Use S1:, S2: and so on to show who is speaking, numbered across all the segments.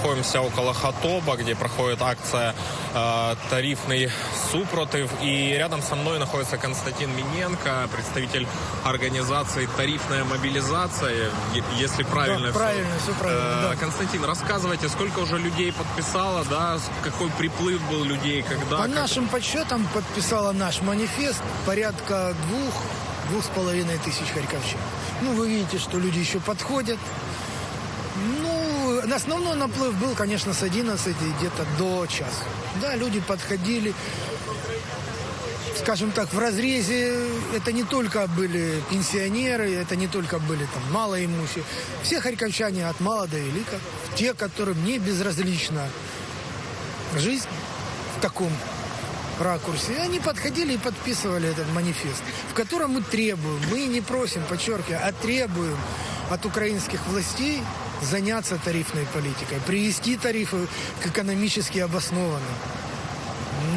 S1: находимся около Хатоба, где проходит акция э, «Тарифный супротив». И рядом со мной находится Константин Миненко, представитель организации «Тарифная мобилизация», если правильно
S2: Да, правильно, всё правильно,
S1: Э,
S2: да.
S1: Константин, рассказывайте, сколько уже людей подписало, да, какой приплыв был людей, когда...
S2: По
S1: как-
S2: нашим подсчетам подписала наш манифест порядка двух, двух с половиной тысяч харьковчан. Ну, вы видите, что люди еще подходят. Основной наплыв был, конечно, с 11 где-то до часа. Да, люди подходили, скажем так, в разрезе это не только были пенсионеры, это не только были там малоимущие. Все харьковчане от мала до велика, те, которым не безразлична жизнь в таком ракурсе. И они подходили и подписывали этот манифест, в котором мы требуем, мы не просим, подчеркиваю, а требуем от украинских властей заняться тарифной политикой, привести тарифы к экономически обоснованным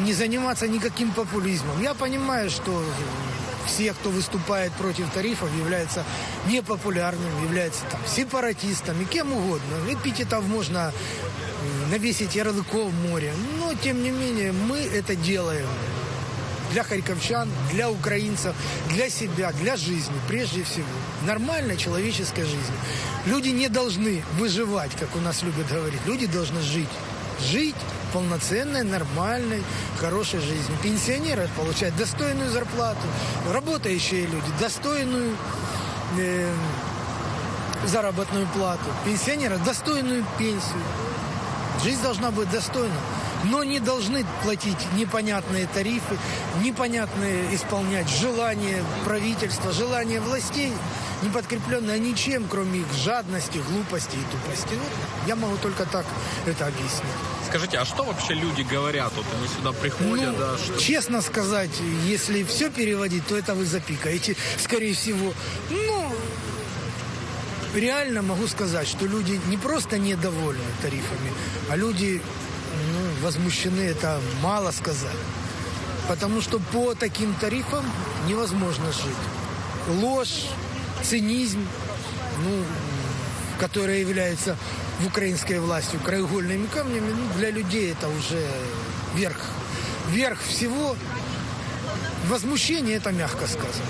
S2: не заниматься никаким популизмом. Я понимаю, что все, кто выступает против тарифов, являются непопулярными, являются там сепаратистами, кем угодно. Эпитетов можно навесить ярлыков в море. Но, тем не менее, мы это делаем для харьковчан, для украинцев, для себя, для жизни, прежде всего. Нормальной человеческой жизни. Люди не должны выживать, как у нас любят говорить. Люди должны жить. Жить полноценной, нормальной, хорошей жизнью. Пенсионеры получают достойную зарплату, работающие люди достойную э, заработную плату, пенсионеры достойную пенсию. Жизнь должна быть достойна, но не должны платить непонятные тарифы, непонятные исполнять желания правительства, желания властей, не подкрепленные ничем, кроме их жадности, глупости и тупости. Вот я могу только так это объяснить.
S1: Скажите, а что вообще люди говорят? Вот они сюда приходят,
S2: Ну,
S1: да, что-
S2: честно сказать, если все переводить, то это вы запикаете, скорее всего. Ну, реально могу сказать, что люди не просто недовольны тарифами, а люди ну, возмущены, это мало сказать. Потому что по таким тарифам невозможно жить. Ложь, цинизм, ну, которые являются в украинской власти краеугольными камнями, ну, для людей это уже верх, верх всего. Возмущение это мягко сказано.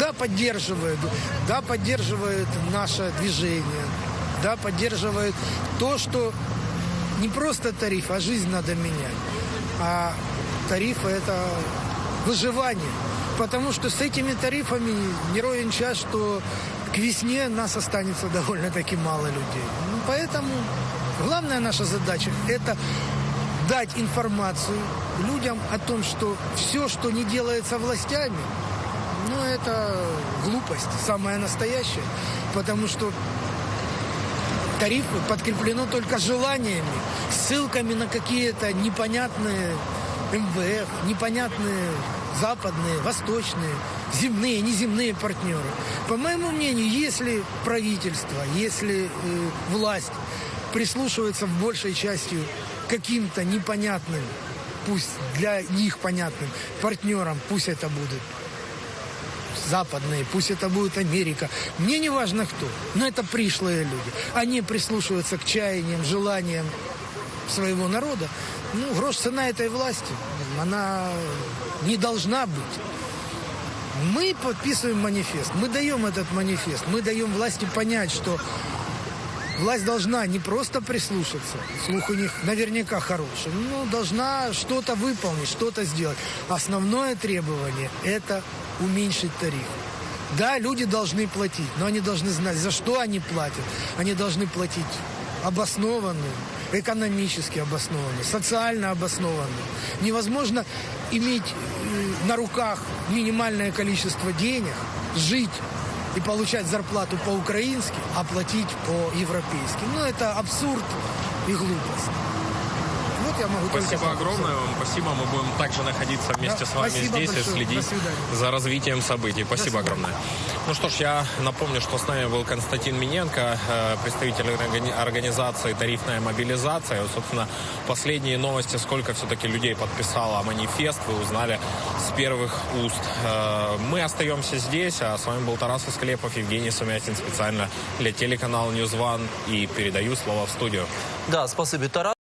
S2: Да, поддерживают, да, поддерживают наше движение, да, поддерживают то, что не просто тариф, а жизнь надо менять. А тарифы это выживание. Потому что с этими тарифами не ровен час, что к весне нас останется довольно-таки мало людей. Ну, поэтому главная наша задача – это дать информацию людям о том, что все, что не делается властями, ну, это глупость, самая настоящая. Потому что тарифы подкреплено только желаниями, ссылками на какие-то непонятные МВФ, непонятные западные, восточные, земные, неземные партнеры. По моему мнению, если правительство, если э, власть прислушивается в большей частью каким-то непонятным, пусть для них понятным партнерам, пусть это будут западные, пусть это будет Америка. Мне не важно кто, но это пришлые люди. Они прислушиваются к чаяниям, желаниям своего народа. Ну, грош цена этой власти, она не должна быть. Мы подписываем манифест, мы даем этот манифест, мы даем власти понять, что власть должна не просто прислушаться, слух у них наверняка хороший, но должна что-то выполнить, что-то сделать. Основное требование – это уменьшить тариф. Да, люди должны платить, но они должны знать, за что они платят. Они должны платить обоснованную, экономически обоснованную, социально обоснованную. Невозможно иметь э, на руках минимальное количество денег, жить и получать зарплату по-украински, а платить по-европейски. Ну, это абсурд и глупость. Я могу только
S1: Спасибо
S2: так.
S1: огромное вам. Спасибо. Мы будем также находиться вместе
S2: Да,
S1: с вами
S2: спасибо
S1: здесь и
S2: большое.
S1: следить
S2: До свидания.
S1: за развитием событий. Спасибо огромное. Ну что ж, я напомню, что с нами был Константин Миненко, э, представитель органи- организации «Тарифная мобилизация». Вот, собственно, последние новости, сколько все-таки людей подписало манифест, вы узнали с первых уст. Э, Мы остаемся здесь, а с вами был Тарас Исклепов, Евгений Сумятин специально для телеканала News One и передаю слово в студию.
S3: Да, спасибі, Тарас.